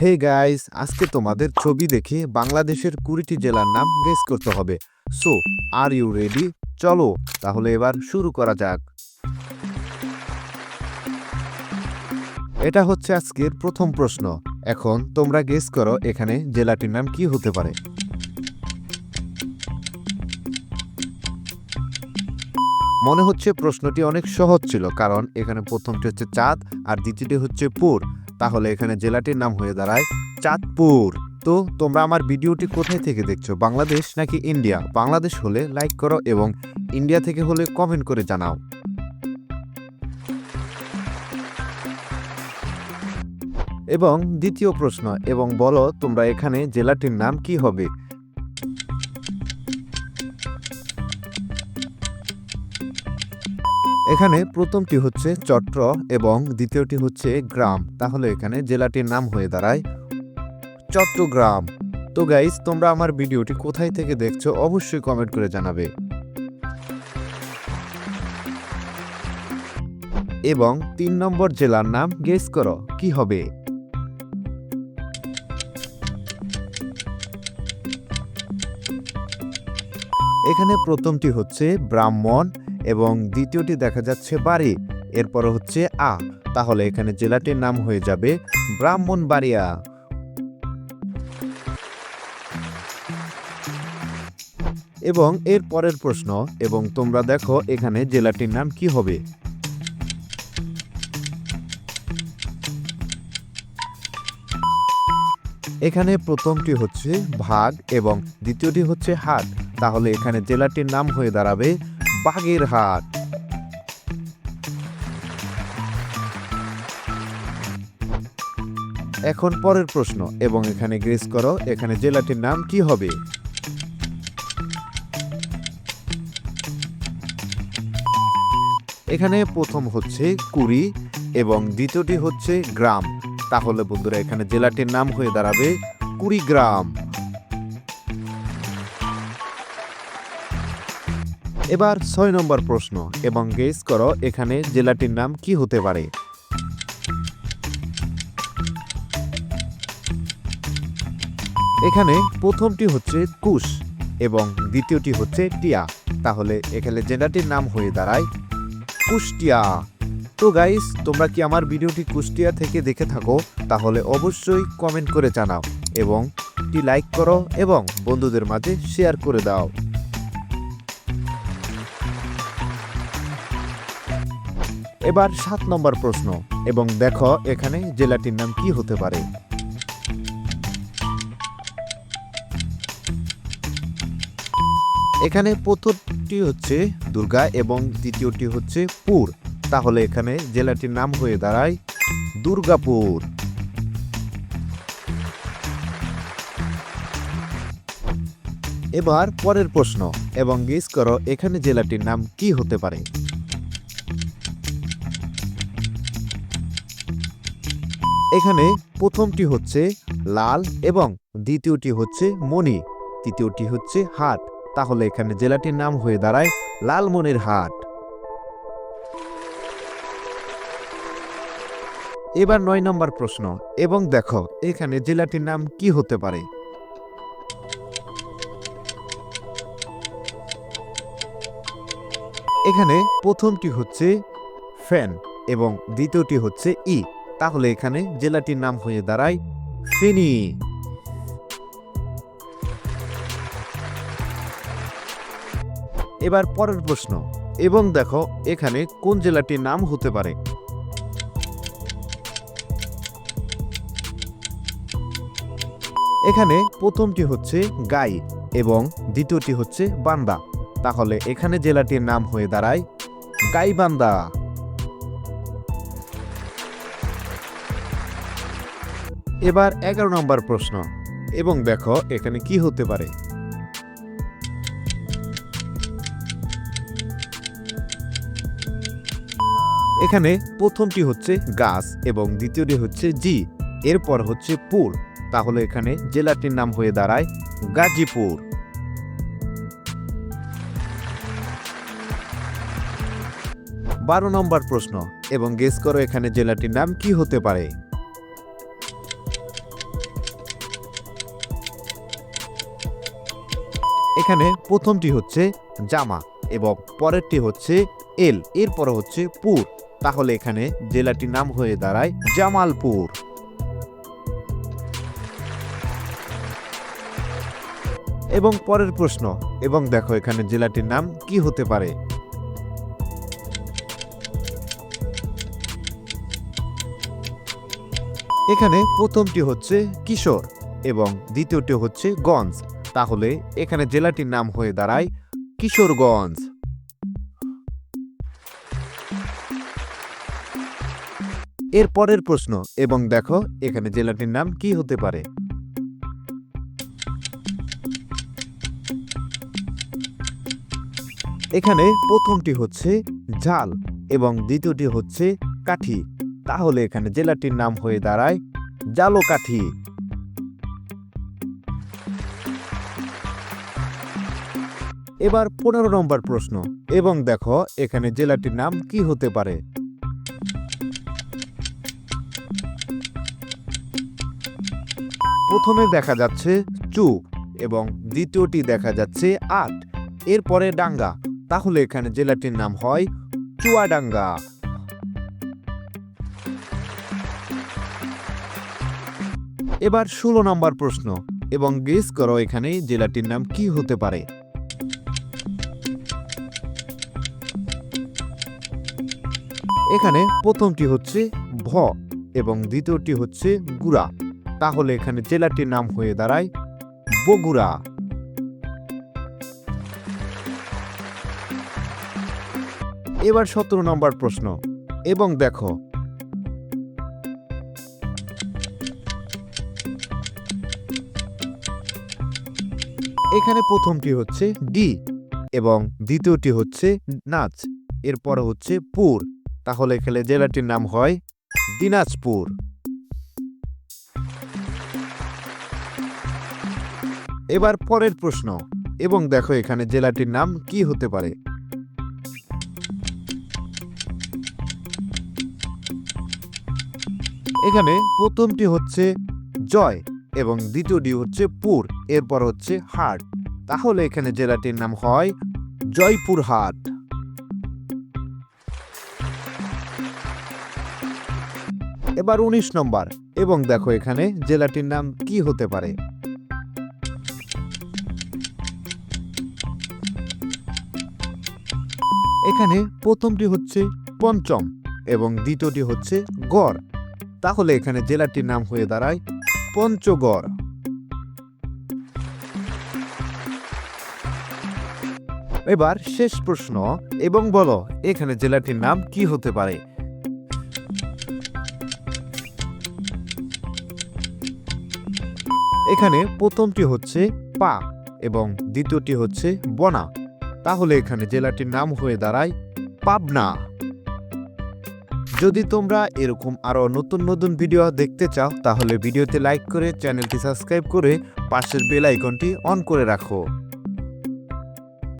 Hey guys আজকে তোমাদের ছবি দেখে বাংলাদেশের কুড়িটি জেলার নাম গেস করতে হবে। সো আর ইউ রেডি চলো, তাহলে এবার শুরু করা যাক। এটা হচ্ছে আজকের প্রথম প্রশ্ন। এখন তোমরা গেস করো এখানে জেলাটির নাম কি হতে পারে। মনে হচ্ছে প্রশ্নটি অনেক সহজ ছিল, কারণ এখানে প্রথমটি হচ্ছে চাঁদ আর দ্বিতীয়টি হচ্ছে পুর। তাহলে এখানে জেলাটির নাম হয়ে দাঁড়ায় চাঁদপুর। তো তোমরা আমার ভিডিওটি কোথায় থেকে দেখছ? বাংলাদেশ নাকি ইন্ডিয়া? বাংলাদেশ হলে লাইক করো এবং ইন্ডিয়া থেকে হলে কমেন্ট করে জানাও। এবং দ্বিতীয় প্রশ্ন, এবং বলো তোমরা এখানে জেলাটির নাম কি হবে? এখানে প্রথমটি হচ্ছে চট্র এবং দ্বিতীয়টি হচ্ছে গ্রাম। তাহলে এখানে জেলাটির নাম হয়ে দাঁড়ায় চট্টগ্রাম। তো গাইস তোমরা আমার ভিডিওটি কোথায় থেকে দেখছ অবশ্যই কমেন্ট করে জানাবে। এবং তিন নম্বর জেলার নাম গেস করো, কি হবে? এখানে প্রথমটি হচ্ছে ব্রাহ্মণ এবং দ্বিতীয়টি দেখা যাচ্ছে বাড়ি এরপর হচ্ছে আ। তাহলে এখানে জেলাটির নাম হয়ে যাবে ব্রাহ্মণবাড়িয়া। এবং এর পরের প্রশ্ন, এবং তোমরা দেখো এখানে জেলাটির নাম কি হবে। এখানে প্রথমটি হচ্ছে ভাগ এবং দ্বিতীয়টি হচ্ছে হাট। তাহলে এখানে জেলাটির নাম হয়ে দাঁড়াবে বাগেরহাট এখন পরের প্রশ্ন, এবং এখানে গ্রেস করো, এখানে জেলাটির নাম কি হবে? এখানে প্রথম হচ্ছে কুড়ি, এবং দ্বিতীয়টি হচ্ছে গ্রাম। তাহলে বন্ধুরা, এখানে জেলাটির নাম হয়ে দাঁড়াবে কুড়িগ্রাম। এবার ছয় নম্বর প্রশ্ন এবং গেস করো এখানে জেলাটির নাম কি হতে পারে। এখানে প্রথমটি হচ্ছে কুশ এবং দ্বিতীয়টি হচ্ছে টিয়া। তাহলে এখানে জেলাটির নাম হয়ে দাঁড়ায় কুষ্টিয়া। তো গাইস তোমরা কি আমার ভিডিওটি কুষ্টিয়া থেকে দেখে থাকো? তাহলে অবশ্যই কমেন্ট করে জানাও এবং একটি লাইক করো এবং বন্ধুদের মাঝে শেয়ার করে দাও। এবার সাত নম্বর প্রশ্ন, এবং দেখো এখানে জেলাটির নাম কি হতে পারে। এখানে প্রথমটি হচ্ছে দুর্গা এবং দ্বিতীয়টি হচ্ছে পুর। তাহলে এখানে জেলাটির নাম হয়ে দাঁড়ায় দুর্গাপুর। এবার পরের প্রশ্ন, এবং গেস করো এখানে জেলাটির নাম কি হতে পারে। এখানে প্রথমটি হচ্ছে লাল এবং দ্বিতীয়টি হচ্ছে মণি, তৃতীয়টি হচ্ছে হাট তাহলে এখানে জেলাটির নাম হয়ে দাঁড়ায় লালমনির হাট। এবার নয় নম্বর প্রশ্ন, এবং দেখো, এখানে জেলাটির নাম কি হতে পারে? এখানে প্রথমটি হচ্ছে ফ্যান এবং দ্বিতীয়টি হচ্ছে ই। তাহলে এখানে জেলাটির নাম হয়ে দাঁড়ায় ফেনী। এবার পরের প্রশ্ন, এবং দেখো এখানে কোন জেলাটির নাম হতে পারে। এখানে প্রথমটি হচ্ছে গাই এবং দ্বিতীয়টি হচ্ছে বান্দা। তাহলে এখানে জেলাটির নাম হয়ে দাঁড়ায় গাইবান্দা। এবার এগারো নম্বর প্রশ্ন, এবং দেখো এখানে কি হতে পারে। এখানে প্রথমটি হচ্ছে গাছ, এবং দ্বিতীয়টি হচ্ছে জি এরপর হচ্ছে পুর। তাহলে এখানে জেলাটির নাম হয়ে দাঁড়ায় গাজীপুর। বারো নম্বর প্রশ্ন, এবং গেস করো এখানে জেলাটির নাম কি হতে পারে। এখানে প্রথমটি হচ্ছে জামা এবং পরেরটি হচ্ছে এল, এরপর হচ্ছে পুর। তাহলে এখানে জেলাটির নাম হয়ে দাঁড়ায় জামালপুর। এবং পরের প্রশ্ন, এবং দেখো এখানে জেলাটির নাম কি হতে পারে? এখানে প্রথমটি হচ্ছে কিশোর এবং দ্বিতীয়টি হচ্ছে গঞ্জ। তাহলে এখানে জেলাটির নাম হয়ে দাঁড়ায় কিশোরগঞ্জ। এর পরের প্রশ্ন, এবং দেখো এখানে জেলাটির নাম কি হতে পারে। এখানে প্রথমটি হচ্ছে ঝাল এবং দ্বিতীয়টি হচ্ছে কাঠি। তাহলে এখানে জেলাটির নাম হয়ে দাঁড়ায় জালো কাঠি এবার পনেরো নম্বর প্রশ্ন, এবং দেখো এখানে জেলাটির নাম কি হতে পারে? প্রথমে দেখা যাচ্ছে চু, এবং দ্বিতীয়টি দেখা যাচ্ছে আট। এরপরে ডাঙ্গা, তাহলে এখানে জেলাটির নাম হয় চুয়াডাঙ্গা। এবার ষোলো নম্বর প্রশ্ন, এবং গেস করো এখানে জেলাটির নাম কি হতে পারে? এখানে প্রথমটি হচ্ছে ভ এবং দ্বিতীয়টি হচ্ছে গুড়া। তাহলে এখানে জেলাটির নাম হয়ে দাঁড়ায় বগুড়া। এবার সতেরো নম্বর প্রশ্ন, এবং দেখো। এখানে প্রথমটি হচ্ছে ডি এবং দ্বিতীয়টি হচ্ছে নাচ, এরপর হচ্ছে পুর। তাহলে এখানে জেলাটির নাম হয় দিনাজপুর। এবার পরের প্রশ্ন, এবং দেখো এখানে জেলাটির নাম কি হতে পারে। এখানে প্রথমটি হচ্ছে জয়, এবং দ্বিতীয়টি হচ্ছে পুর, এরপর হচ্ছে হাট। তাহলে এখানে জেলাটির নাম হয় জয়পুর এবার উনিশ নম্বর। এবং দেখো এখানে জেলাটির নাম কি হতে পারে? এখানে প্রথমটি হচ্ছে পঞ্চম এবং দ্বিতীয়টি হচ্ছে গড়। তাহলে এখানে জেলাটির নাম হয়ে দাঁড়ায় পঞ্চগড়। এবার শেষ প্রশ্ন, এবং বলো, এখানে জেলাটির নাম কি হতে পারে? এখানে প্রথমটি হচ্ছে পা এবং দ্বিতীয়টি হচ্ছে বনা। তাহলে এখানে জেলাটির নাম হয়ে দাঁড়ায় পাবনা। যদি তোমরা এরকম আরও নতুন নতুন ভিডিও দেখতে চাও, তাহলে ভিডিওতে লাইক করে চ্যানেলটি সাবস্ক্রাইব করে পাশের বেল আইকনটি অন করে রাখো।